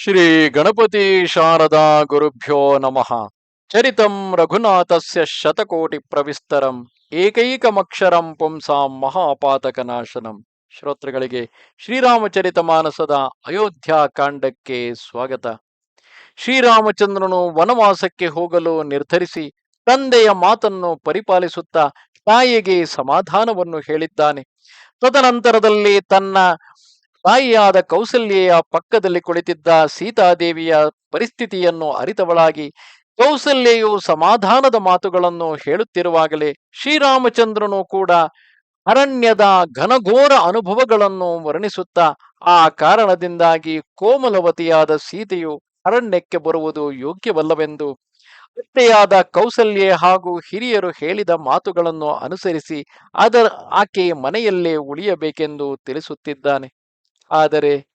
ಶ್ರೀ ಗಣಪತಿ ಶಾರದಾ ಗುರುಭ್ಯೋ ನಮಃ. ಚರಿತಂ ರಘುನಾಥಸ್ಯ ಶತಕೋಟಿ ಪ್ರವಿಸ್ತರಂ, ಏಕೈಕಮಕ್ಷರಂ ಪುಂಸಾಂ ಮಹಾಪಾತಕನಾಶನಂ. ಶ್ರೋತೃಗಳಿಗೆ ಶ್ರೀರಾಮಚರಿತ ಮಾನಸದ ಅಯೋಧ್ಯ ಕಾಂಡಕ್ಕೆ ಸ್ವಾಗತ. ಶ್ರೀರಾಮಚಂದ್ರನು ವನವಾಸಕ್ಕೆ ಹೋಗಲು ನಿರ್ಧರಿಸಿ ತಂದೆಯ ಮಾತನ್ನು ಪರಿಪಾಲಿಸುತ್ತಾ ತಾಯಿಗೆ ಸಮಾಧಾನವನ್ನು ಹೇಳಿದ್ದಾನೆ. ತದನಂತರದಲ್ಲಿ ತನ್ನ ತಾಯಿಯಾದ ಕೌಸಲ್ಯೆಯ ಪಕ್ಕದಲ್ಲಿ ಕುಳಿತಿದ್ದ ಸೀತಾದೇವಿಯ ಪರಿಸ್ಥಿತಿಯನ್ನು ಅರಿತವಳಾಗಿ ಕೌಸಲ್ಯೆಯು ಸಮಾಧಾನದ ಮಾತುಗಳನ್ನು ಹೇಳುತ್ತಿರುವಾಗಲೇ ಶ್ರೀರಾಮಚಂದ್ರನು ಕೂಡ ಅರಣ್ಯದ ಘನಘೋರ ಅನುಭವಗಳನ್ನು ವರ್ಣಿಸುತ್ತಾ ಆ ಕಾರಣದಿಂದಾಗಿ ಕೋಮಲವತಿಯಾದ ಸೀತೆಯು ಅರಣ್ಯಕ್ಕೆ ಬರುವುದು ಯೋಗ್ಯವಲ್ಲವೆಂದು ಅತ್ತೆಯಾದ ಕೌಸಲ್ಯೆ ಹಾಗೂ ಹಿರಿಯರು ಹೇಳಿದ ಮಾತುಗಳನ್ನು ಅನುಸರಿಸಿ ಅದರ ಆಕೆ ಮನೆಯಲ್ಲೇ ಉಳಿಯಬೇಕೆಂದು ತಿಳಿಸುತ್ತಿದ್ದಾನೆ. ಆದರೆ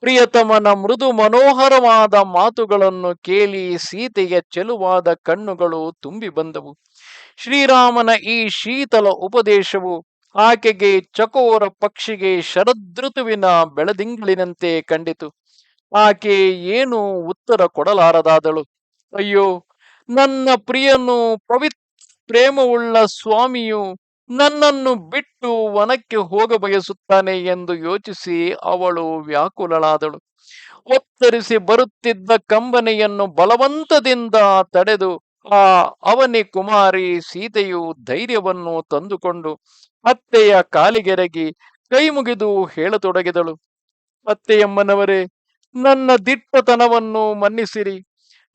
ಪ್ರಿಯತಮನ ಮೃದು ಮನೋಹರವಾದ ಮಾತುಗಳನ್ನು ಕೇಳಿ ಸೀತೆಯ ಚೆಲುವಾದ ಕಣ್ಣುಗಳು ತುಂಬಿ ಬಂದವು. ಶ್ರೀರಾಮನ ಈ ಶೀತಲ ಉಪದೇಶವು ಆಕೆಗೆ ಚಕೋರ ಪಕ್ಷಿಗೆ ಶರದೃತುವಿನ ಬೆಳದಿಂಗಳಿನಂತೆ ಕಂಡಿತು. ಆಕೆ ಏನು ಉತ್ತರ ಕೊಡಲಾರದಾದಳು. ಅಯ್ಯೋ, ನನ್ನ ಪ್ರಿಯನು ಪವಿತ್ರ ಪ್ರೇಮವುಳ್ಳ ಸ್ವಾಮಿಯು ನನ್ನನ್ನು ಬಿಟ್ಟು ವನಕ್ಕೆ ಹೋಗ ಬಯಸುತ್ತಾನೆ ಎಂದು ಯೋಚಿಸಿ ಅವಳು ವ್ಯಾಕುಲಳಾದಳು. ಒತ್ತರಿಸಿ ಬರುತ್ತಿದ್ದ ಕಂಬನೆಯನ್ನು ಬಲವಂತದಿಂದ ತಡೆದು ಆ ಅವನಿ ಕುಮಾರಿ ಸೀತೆಯು ಧೈರ್ಯವನ್ನು ತಂದುಕೊಂಡು ಅತ್ತೆಯ ಕಾಲಿಗೆರಗಿ ಕೈ ಮುಗಿದು ಹೇಳತೊಡಗಿದಳು. ಅತ್ತೆಯಮ್ಮನವರೇ, ನನ್ನ ದಿಟ್ಟತನವನ್ನು ಮನ್ನಿಸಿರಿ.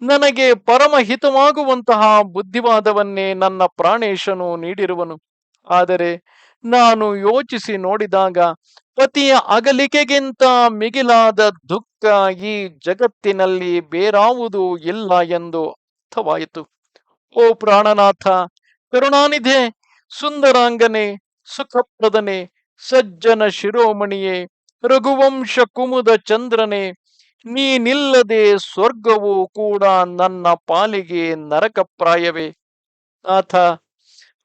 ನನಗೆ ಪರಮಹಿತವಾಗುವಂತಹ ಬುದ್ಧಿವಾದವನ್ನೇ ನನ್ನ ಪ್ರಾಣೇಶನು ನೀಡಿರುವನು. ಆದರೆ ನಾನು ಯೋಚಿಸಿ ನೋಡಿದಾಗ ಪತಿಯ ಅಗಲಿಕೆಗಿಂತ ಮಿಗಿಲಾದ ದುಃಖ ಈ ಜಗತ್ತಿನಲ್ಲಿ ಬೇರಾವುದೂ ಇಲ್ಲ ಎಂದು ಅರ್ಥವಾಯಿತು. ಓ ಪ್ರಾಣನಾಥ, ಕರುಣಾನಿಧೆ, ಸುಂದರಾಂಗನೆ, ಸುಖಪ್ರದನೆ, ಸಜ್ಜನ ಶಿರೋಮಣಿಯೇ, ರಘುವಂಶ ಕುಮುದ ಚಂದ್ರನೇ, ನೀನಿಲ್ಲದೆ ಸ್ವರ್ಗವೂ ಕೂಡ ನನ್ನ ಪಾಲಿಗೆ ನರಕಪ್ರಾಯವೇ. ನಾಥ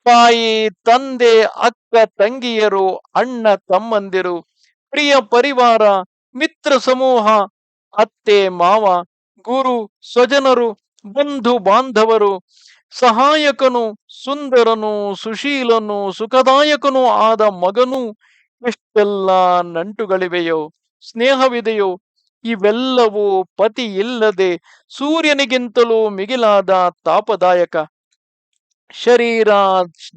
ತಾಯಿ, ತಂದೆ, ಅಕ್ಕ, ತಂಗಿಯರು, ಅಣ್ಣ, ತಮ್ಮಂದಿರು, ಪ್ರಿಯ ಪರಿವಾರ, ಮಿತ್ರ ಸಮೂಹ, ಅತ್ತೆ, ಮಾವ, ಗುರು, ಸ್ವಜನರು, ಬಂಧು ಬಾಂಧವರು, ಸಹಾಯಕನು, ಸುಂದರನು, ಸುಶೀಲನು, ಸುಖದಾಯಕನೂ ಆದ ಮಗನು, ಎಷ್ಟೆಲ್ಲ ನಂಟುಗಳಿವೆಯೋ, ಸ್ನೇಹವಿದೆಯೋ, ಇವೆಲ್ಲವೂ ಪತಿ ಇಲ್ಲದೆ ಸೂರ್ಯನಿಗಿಂತಲೂ ಮಿಗಿಲಾದ ತಾಪದಾಯಕ. ಶರೀರ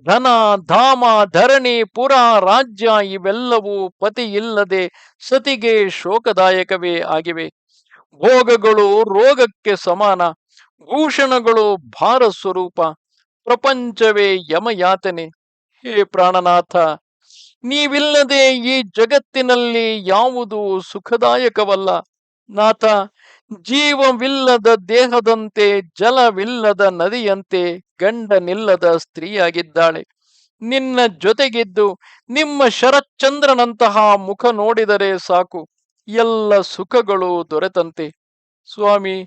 ಧನ, ಧಾಮ, ಧರಣಿ, ಪುರ, ರಾಜ್ಯ ಇವೆಲ್ಲವೂ ಪತಿ ಇಲ್ಲದೆ ಸತಿಗೆ ಶೋಕದಾಯಕವೇ ಆಗಿವೆ. ಭೋಗಗಳು ರೋಗಕ್ಕೆ ಸಮಾನ, ಭೂಷಣಗಳು ಭಾರ ಸ್ವರೂಪ, ಪ್ರಪಂಚವೇ ಯಮಯಾತನೆ. ಹೇ ಪ್ರಾಣನಾಥ, ನೀವಿಲ್ಲದೆ ಈ ಜಗತ್ತಿನಲ್ಲಿ ಯಾವುದು ಸುಖದಾಯಕವಲ್ಲ. ನಾಥ, ಜೀವವಿಲ್ಲದ ದೇಹದಂತೆ ಜಲವಿಲ್ಲದ ನದಿಯಂತೆ ಗಂಡನಿಲ್ಲದ ಸ್ತ್ರೀಯಾಗಿದ್ದಾಳೆ. ನಿನ್ನ ಜೊತೆಗಿದ್ದು ನಿಮ್ಮ ಶರಚ್ಚಂದ್ರನಂತಹ ಮುಖ ನೋಡಿದರೆ ಸಾಕು. ಎಲ್ಲ ಸುಖಗಳು ದೊರೆತಂತೆ. ಸ್ವಾಮಿ,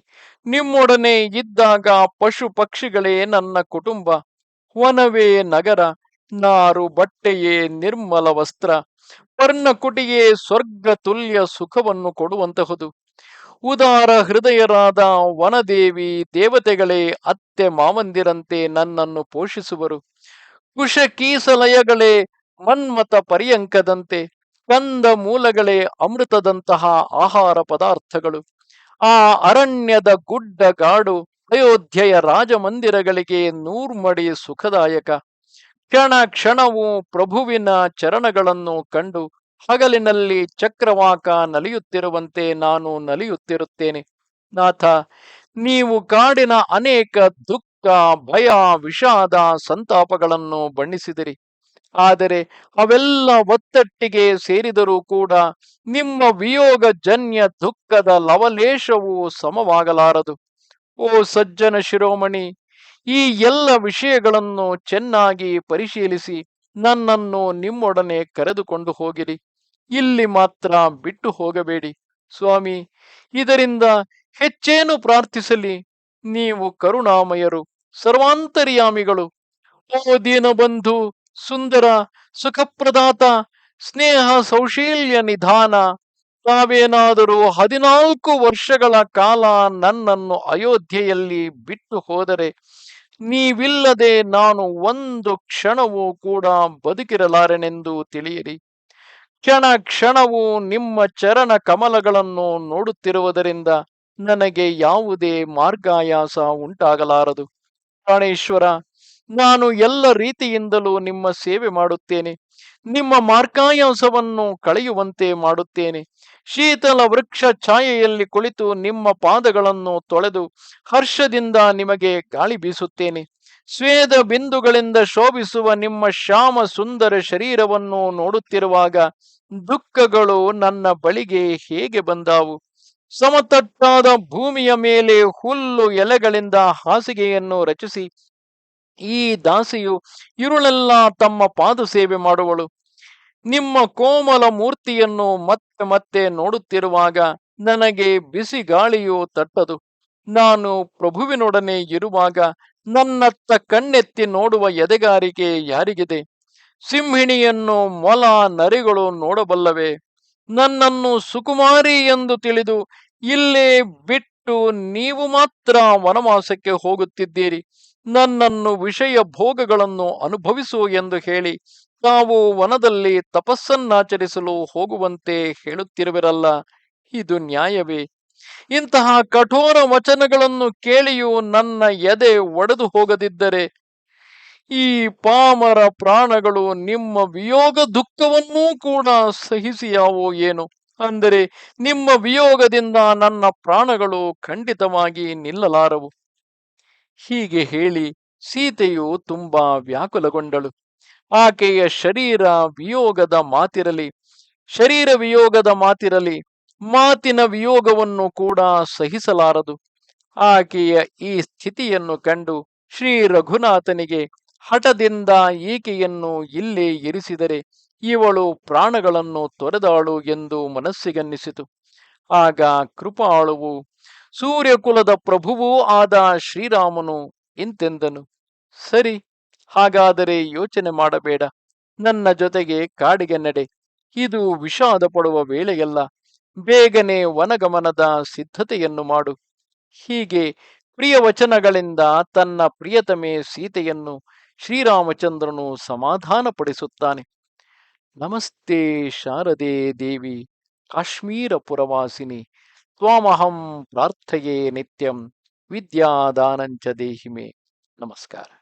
ನಿಮ್ಮೊಡನೆ ಇದ್ದಾಗ ಪಶು ಪಕ್ಷಿಗಳೇ ನನ್ನ ಕುಟುಂಬ. ವನವೇ ನಗರ, ನಾರು ಬಟ್ಟೆಯೇ ನಿರ್ಮಲ ವಸ್ತ್ರ. ಪರ್ಣಕುಟಿಯೇ ಸ್ವರ್ಗ ತುಲ್ಯ ಸುಖವನ್ನು ಕೊಡುವಂತಹುದು. ಉದಾರ ಹೃದಯರಾದ ವನದೇವಿ ದೇವತೆಗಳೇ, ಅತ್ತೆ ಮಾವಂದಿರಂತೆ ನನ್ನನ್ನು ಪೋಷಿಸುವರು. ಕುಶ ಕೀಸಲಯಗಳೇ ಮನ್ಮತ ಪರ್ಯಂಕದಂತೆ, ಕಂದ ಮೂಲಗಳೇ ಅಮೃತದಂತಹ ಆಹಾರ ಪದಾರ್ಥಗಳು. ಆ ಅರಣ್ಯದ ಗುಡ್ಡ ಗಾಡು ಅಯೋಧ್ಯೆಯ ರಾಜಮಂದಿರಗಳಿಗೆ ನೂರ್ಮಡಿ ಸುಖದಾಯಕ. ಕ್ಷಣ ಕ್ಷಣವು ಪ್ರಭುವಿನ ಚರಣಗಳನ್ನು ಕಂಡು ಹಗಲಿನಲ್ಲಿ ಚಕ್ರವಾಕ ನಲಿಯುತ್ತಿರುವಂತೆ ನಾನು ನಲಿಯುತ್ತಿರುತ್ತೇನೆ. ನಾಥ, ನೀವು ಕಾಡಿನ ಅನೇಕ ದುಃಖ, ಭಯ, ವಿಷಾದ ಸಂತಾಪಗಳನ್ನು ಬಣ್ಣಿಸಿದಿರಿ. ಆದರೆ ಅವೆಲ್ಲ ಒತ್ತಟ್ಟಿಗೆ ಸೇರಿದರೂ ಕೂಡ ನಿಮ್ಮ ವಿಯೋಗ ಜನ್ಯ ದುಃಖದ ಲವಲೇಶವು ಸಮವಾಗಲಾರದು. ಓ ಸಜ್ಜನ ಶಿರೋಮಣಿ, ಈ ಎಲ್ಲ ವಿಷಯಗಳನ್ನು ಚೆನ್ನಾಗಿ ಪರಿಶೀಲಿಸಿ ನನ್ನನ್ನು ನಿಮ್ಮೊಡನೆ ಕರೆದುಕೊಂಡು ಹೋಗಿರಿ. ಇಲ್ಲಿ ಮಾತ್ರ ಬಿಟ್ಟು ಹೋಗಬೇಡಿ. ಸ್ವಾಮಿ, ಇದರಿಂದ ಹೆಚ್ಚೇನು ಪ್ರಾರ್ಥಿಸಲಿ? ನೀವು ಕರುಣಾಮಯರು, ಸರ್ವಾಂತರ್ಯಾಮಿಗಳು. ಓ ದೀನಬಂಧು ಸುಂದರ, ಸುಖಪ್ರದಾತ, ಸ್ನೇಹ ಸೌಶೀಲ್ಯ ನಿಧಾನ, ತಾವೇನಾದರೂ ಹದಿನಾಲ್ಕು ವರ್ಷಗಳ ಕಾಲ ನನ್ನನ್ನು ಅಯೋಧ್ಯೆಯಲ್ಲಿ ಬಿಟ್ಟು ಹೋದರೆ, ನೀವಿಲ್ಲದೆ ನಾನು ಒಂದು ಕ್ಷಣವೂ ಕೂಡ ಬದುಕಿರಲಾರೆನೆಂದು ತಿಳಿಯಿರಿ. ಕ್ಷಣ ಕ್ಷಣವೂ ನಿಮ್ಮ ಚರಣ ಕಮಲಗಳನ್ನು ನೋಡುತ್ತಿರುವುದರಿಂದ ನನಗೆ ಯಾವುದೇ ಮಾರ್ಗಾಯಾಸ ಉಂಟಾಗಲಾರದು. ಪ್ರಾಣೇಶ್ವರ, ನಾನು ಎಲ್ಲ ರೀತಿಯಿಂದಲೂ ನಿಮ್ಮ ಸೇವೆ ಮಾಡುತ್ತೇನೆ. ನಿಮ್ಮ ಮಾರ್ಗಾಯಾಸವನ್ನು ಕಳೆಯುವಂತೆ ಮಾಡುತ್ತೇನೆ. ಶೀತಲ ವೃಕ್ಷ ಛಾಯೆಯಲ್ಲಿ ಕುಳಿತು ನಿಮ್ಮ ಪಾದಗಳನ್ನು ತೊಳೆದು ಹರ್ಷದಿಂದ ನಿಮಗೆ ಗಾಳಿ ಬೀಸುತ್ತೇನೆ. ಸ್ವೇದ ಬಿಂದುಗಳಿಂದ ಶೋಭಿಸುವ ನಿಮ್ಮ ಶ್ಯಾಮ ಸುಂದರ ಶರೀರವನ್ನು ನೋಡುತ್ತಿರುವಾಗ ದುಃಖಗಳು ನನ್ನ ಬಳಿಗೆ ಹೇಗೆ ಬಂದಾವು? ಸಮತಟ್ಟಾದ ಭೂಮಿಯ ಮೇಲೆ ಹುಲ್ಲು ಎಲೆಗಳಿಂದ ಹಾಸಿಗೆಯನ್ನು ರಚಿಸಿ, ಈ ದಾಸಿಯು ಇರುಳೆಲ್ಲ ತಮ್ಮ ಪಾದ ಸೇವೆ ಮಾಡುವಳು. ನಿಮ್ಮ ಕೋಮಲ ಮೂರ್ತಿಯನ್ನು ಮತ್ತೆ ಮತ್ತೆ ನೋಡುತ್ತಿರುವಾಗ ನನಗೆ ಬಿಸಿ ಗಾಳಿಯು ತಟ್ಟದು. ನಾನು ಪ್ರಭುವಿನೊಡನೆ ಇರುವಾಗ ನನ್ನತ್ತ ಕಣ್ಣೆತ್ತಿ ನೋಡುವ ಎದೆಗಾರಿಕೆ ಯಾರಿಗಿದೆ? ಸಿಂಹಿಣಿಯನ್ನು ಮೊಲ ನರಿಗಳು ನೋಡಬಲ್ಲವೆ? ನನ್ನನ್ನು ಸುಕುಮಾರಿ ಎಂದು ತಿಳಿದು ಇಲ್ಲೇ ಬಿಟ್ಟು ನೀವು ಮಾತ್ರ ವನವಾಸಕ್ಕೆ ಹೋಗುತ್ತಿದ್ದೀರಿ. ನನ್ನನ್ನು ವಿಷಯ ಭೋಗಗಳನ್ನು ಅನುಭವಿಸು ಎಂದು ಹೇಳಿ ತಾವು ವನದಲ್ಲಿ ತಪಸ್ಸನ್ನಾಚರಿಸಲು ಹೋಗುವಂತೆ ಹೇಳುತ್ತಿರುವಿರಲ್ಲ. ಇದು ನ್ಯಾಯವೇ? ಇಂತಹ ಕಠೋರ ವಚನಗಳನ್ನು ಕೇಳಿಯೂ ನನ್ನ ಎದೆ ಒಡೆದು ಹೋಗದಿದ್ದರೆ ಈ ಪಾಮರ ಪ್ರಾಣಗಳು ನಿಮ್ಮ ವಿಯೋಗ ದುಃಖವನ್ನೂ ಕೂಡ ಸಹಿಸಿಯಾವೋ ಏನು? ಅಂದರೆ ನಿಮ್ಮ ವಿಯೋಗದಿಂದ ನನ್ನ ಪ್ರಾಣಗಳು ಖಂಡಿತವಾಗಿ ನಿಲ್ಲಲಾರವು. ಹೀಗೆ ಹೇಳಿ ಸೀತೆಯು ತುಂಬಾ ವ್ಯಾಕುಲಗೊಂಡಳು. ಆಕೆಯ ಶರೀರ ವಿಯೋಗದ ಮಾತಿರಲಿ, ಶರೀರ ವಿಯೋಗದ ಮಾತಿರಲಿ ಮಾತಿನ ವಿಯೋಗವನ್ನು ಕೂಡ ಸಹಿಸಲಾರದು. ಆಕೆಯ ಈ ಸ್ಥಿತಿಯನ್ನು ಕಂಡು ಶ್ರೀ ರಘುನಾಥನಿಗೆ ಹಠದಿಂದ ಈಕೆಯನ್ನು ಇಲ್ಲೇ ಇರಿಸಿದರೆ ಇವಳು ಪ್ರಾಣಗಳನ್ನು ತೊರೆದಾಳು ಎಂದು ಮನಸ್ಸಿಗನ್ನಿಸಿತು. ಆಗ ಕೃಪಾಳುವು, ಸೂರ್ಯಕುಲದ ಪ್ರಭುವೂ ಆದ ಶ್ರೀರಾಮನು ಇಂತೆಂದನು. ಸರಿ, ಹಾಗಾದರೆ ಯೋಚನೆ ಮಾಡಬೇಡ. ನನ್ನ ಜೊತೆಗೆ ಕಾಡಿಗೆ ನಡೆ. ಇದು ವಿಷಾದ ಪಡುವ ವೇಳೆಯಲ್ಲ. ಬೇಗನೆ ವನಗಮನದ ಸಿದ್ಧತೆಯನ್ನು ಮಾಡು. ಹೀಗೆ ಪ್ರಿಯ ವಚನಗಳಿಂದ ತನ್ನ ಪ್ರಿಯತಮೆ ಸೀತೆಯನ್ನು ಶ್ರೀರಾಮಚಂದ್ರನು ಸಮಾಧಾನಪಡಿಸುತ್ತಾನೆ. ನಮಸ್ತೆ ಶಾರದೆ ದೇವಿ, ಕಾಶ್ಮೀರ ಪುರವಾಸಿನಿ, ತ್ವಾಮಹಂ ಪ್ರಾರ್ಥಯೇ ನಿತ್ಯಂ, ವಿದ್ಯಾದಾನಂಚ ದೇಹಿಮೆ. ನಮಸ್ಕಾರ.